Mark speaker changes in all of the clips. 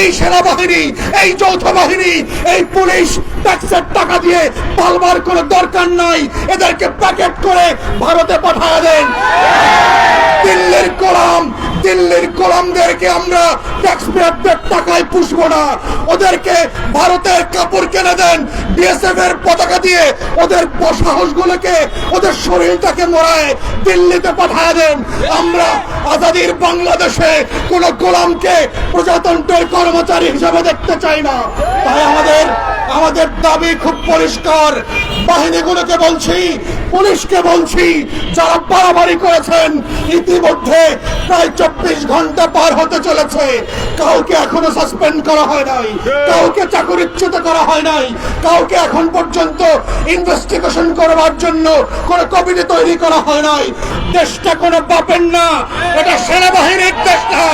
Speaker 1: এই সেনাবাহিনী, এই যৌথ বাহিনী, এই পুলিশ ট্যাক্সের টাকা দিয়ে পালবার কোনো দরকার নাই। এদেরকে প্যাকেট করে ভারতে পাঠায় দেন। দিল্লির গোলাম, দিল্লির গোলামদেরকে আমরা ট্যাক্স পেয়ারদের টাকায় পুষবো না। ওদেরকে ভারতের কাপড় কিনে দেন বিএসএফ এর পতাকা দিয়ে ওদের সাহসগুলোকে ওদের শরীরটাকে মরায় দিল্লিতে পাঠায় দেন। আমরা আজাদির বাংলাদেশে কোন গোলামকে প্রজাতন্ত্রের কর্মচারী হিসেবে দেখতে চাই না। তাই আমাদের আমাদের দাবি খুব পরিষ্কার। বাহিনীগুলোকে বলছি, পুলিশকে বলছি, যারা বাড়াবাড়ি করেছেন, ইতিমধ্যে প্রায় চব্বিশ ঘণ্টা পার হতে চলেছে কাউকে এখনও সাসপেন্ড করা হয় নাই। কাউকে চাকরিচ্যুত করা হয় নাই। কাউকে এখন পর্যন্ত ইনভেস্টিগেশন করবার জন্য কোনো কমিটি তৈরি করা হয় নাই। দেশটা কোনো বাপের না এটা সেনাবাহিনীর দেশ না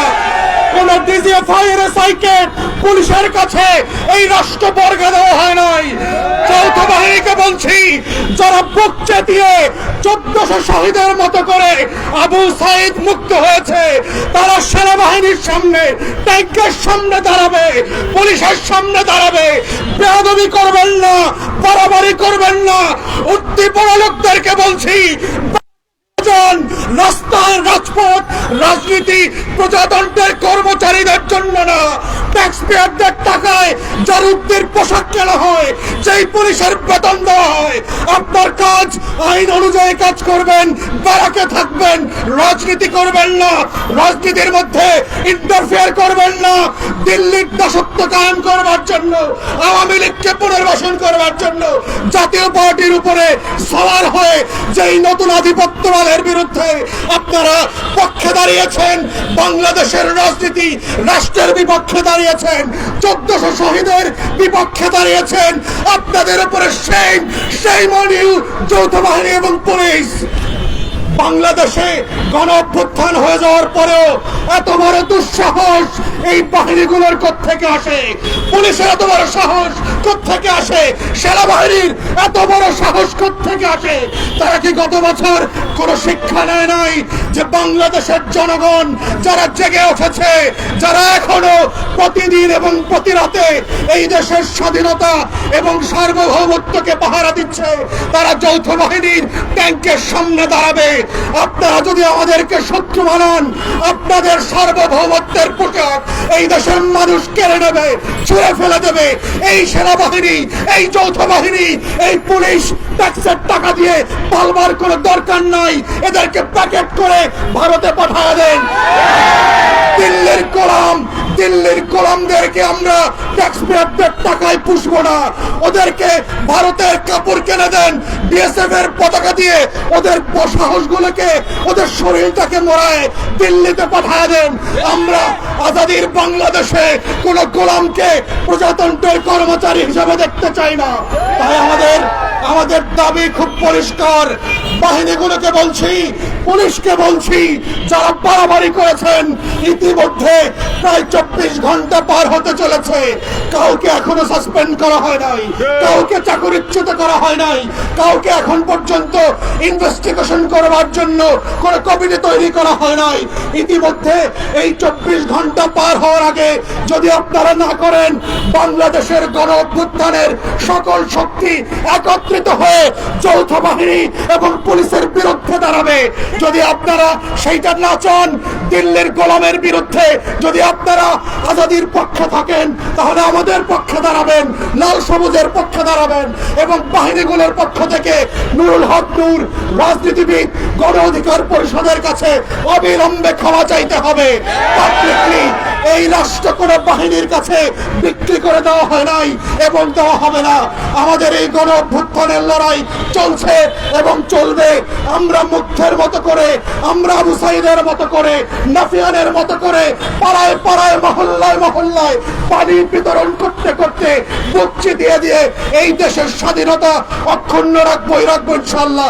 Speaker 1: পুলিশের কাছে এই রাষ্ট্র বর্গে দেওয়া হয় নাই। যৌথ বাহিনীকে বলছি, যারা বুক চেতিয়ে চোদ্দশো শহীদের মতো করে আবু সাইদ মুক্ত হয়েছে, তারা সেনাবাহিনীর সামনে, ট্যাঙ্কের সামনে দাঁড়াবে, পুলিশের সামনে দাঁড়াবে। বেয়াদবি করবেন না, বাড়াবাড়ি করবেন না। উদ্দীপনা লোকদেরকে বলছি জন রাস্তায় রাজপথ, রাজনীতি প্রজাতন্ত্রের কর্মচারীদের জন্য না। ট্যাক্স পেয়ারদের টাকায় জারুকদের পোশাক কেনা হয়, যেই পুলিশের বেতন দেওয়া হয়। আপনার কাজ, আইন অনুযায়ী কাজ করবেন, ব্যারাকে থাকবেন, রাজনীতি করবেন না। রাজনীতির মধ্যে ইন্টারফেয়ার করবেন দিল্লির দাসত্ব কায়েম করবার জন্য, আওয়ামী লীগকে পুনর্বাসন করবার জন্য জাতীয় পার্টির উপরে সওয়ার হয়ে যেই নতুন আধিপত্যবাদের বিরুদ্ধে আপনারা পক্ষে দাঁড়িয়েছেন, বাংলাদেশের রাজনীতি রাষ্ট্রের বিপক্ষে দাঁড়িয়েছেন, চোদ্দশো শহীদের বিপক্ষে দাঁড়িয়েছেন, আপনাদের উপরে সেই সেই মনিউ যৌথ বাহিনী এবং পুলিশ বাংলাদেশে গণ অভ্যুত্থান হয়ে যাওয়ার পরেও এত বড় দুঃসাহস এই বাহিনীগুলোর থেকে আসে? পুলিশের এত বড় সাহস থেকে আসে? সেনাবাহিনীর এত বড় সাহস কোথ থেকে আসে? তারা কি গত বছর কোনো শিক্ষা নেয় নাই যে বাংলাদেশের জনগণ যারা জেগে উঠেছে, যারা এখনও প্রতিদিন এবং প্রতি রাতে এই দেশের স্বাধীনতা এবং সার্বভৌমত্বকে পাহারা দিচ্ছে। তারা যৌথ বাহিনীর ট্যাঙ্কের সামনে দাঁড়াবে। আপনারা যদি আমাদেরকে শত্রু বানান, আপনাদের সার্বভৌমত্বের পোশাক এই দেশের মানুষ কেড়ে নেবে, ছুঁড়ে ফেলে দেবে। এই সেনাবাহিনী, এই যৌথ বাহিনী, এই পুলিশ ট্যাক্সের টাকা দিয়ে পালবার কোনো দরকার নাই। এদেরকে প্যাকেট করে ভারতে পাঠায় দেন। দিল্লির গোলাম, দিল্লির গোলামদেরকে আমরা ট্যাক্স পেয়ারদের টাকায় পুষবো না। ওদেরকে ভারতের কাপড় কিনে দেন বিএসএফ এর পতাকা দিয়ে ওদের সাহসগুলোকে ওদের শরীরটাকে মরায় দিল্লিতে পাঠায় দেন। আমরা আজাদির বাংলাদেশে কোন গোলামকে প্রজাতন্ত্রের কর্মচারী হিসেবে দেখতে চাই না। তাই আমাদের দাবি খুব পরিষ্কার। বাহিনীগুলোকে বলছি পুলিশকে বলছি যারা বাড়াবাড়ি করেছেন ইতিমধ্যে প্রায় চব্বিশ ঘণ্টা পার হতে চলেছে। কাউকে এখনও সাসপেন্ড করা হয় নাই। কাউকে চাকরিচ্যুত করা হয় নাই। কাউকে এখন পর্যন্ত ইনভেস্টিগেশন করবার জন্য কোনো কমিটি তৈরি করা হয় নাই। ইতিমধ্যে এই চব্বিশ ঘণ্টা পার হওয়ার আগে যদি আপনারা না করেন, বাংলাদেশের গণ অভ্যুত্থানের সকল শক্তি একত্রিত হয়ে যৌথ বাহিনী এবং পুলিশের বিরুদ্ধে দাঁড়াবে। যদি আপনারা সেইটা না চান, দিল্লির গোলামের বিরুদ্ধে যদি আপনারা আজাদির পক্ষে থাকেন, তাহলে আমাদের পক্ষে দাঁড়াবেন, লাল সবুজের পক্ষে দাঁড়াবেন এবং বাহিনীগুলোর পক্ষ থেকে নুরুল হক নূর, রাজনীতিবিদ গণ অধিকার পরিষদের কাছে অবিলম্বে ক্ষমা চাইতে হবে। পাবলিকলি এই রাষ্ট্র কোন বাহিনীর কাছে বিক্রি করে দেওয়া হয় নাই এবং দেওয়া হবে না। আমাদের এই গণ অভ্যুত্থানের লড়াই চলছে এবং চলবে। আমরা মুগ্ধের মতো করে, আমরা আবু সাইদের মতো করে, নাফিয়ানের মতো করে পাড়ায় পাড়ায়, মহল্লায় মহল্লায় পানি বিতরণ করতে করতে বুকচি দিয়ে দিয়ে এই দেশের স্বাধীনতা অক্ষুণ্ণ রাখব রাখব ইনশাল্লাহ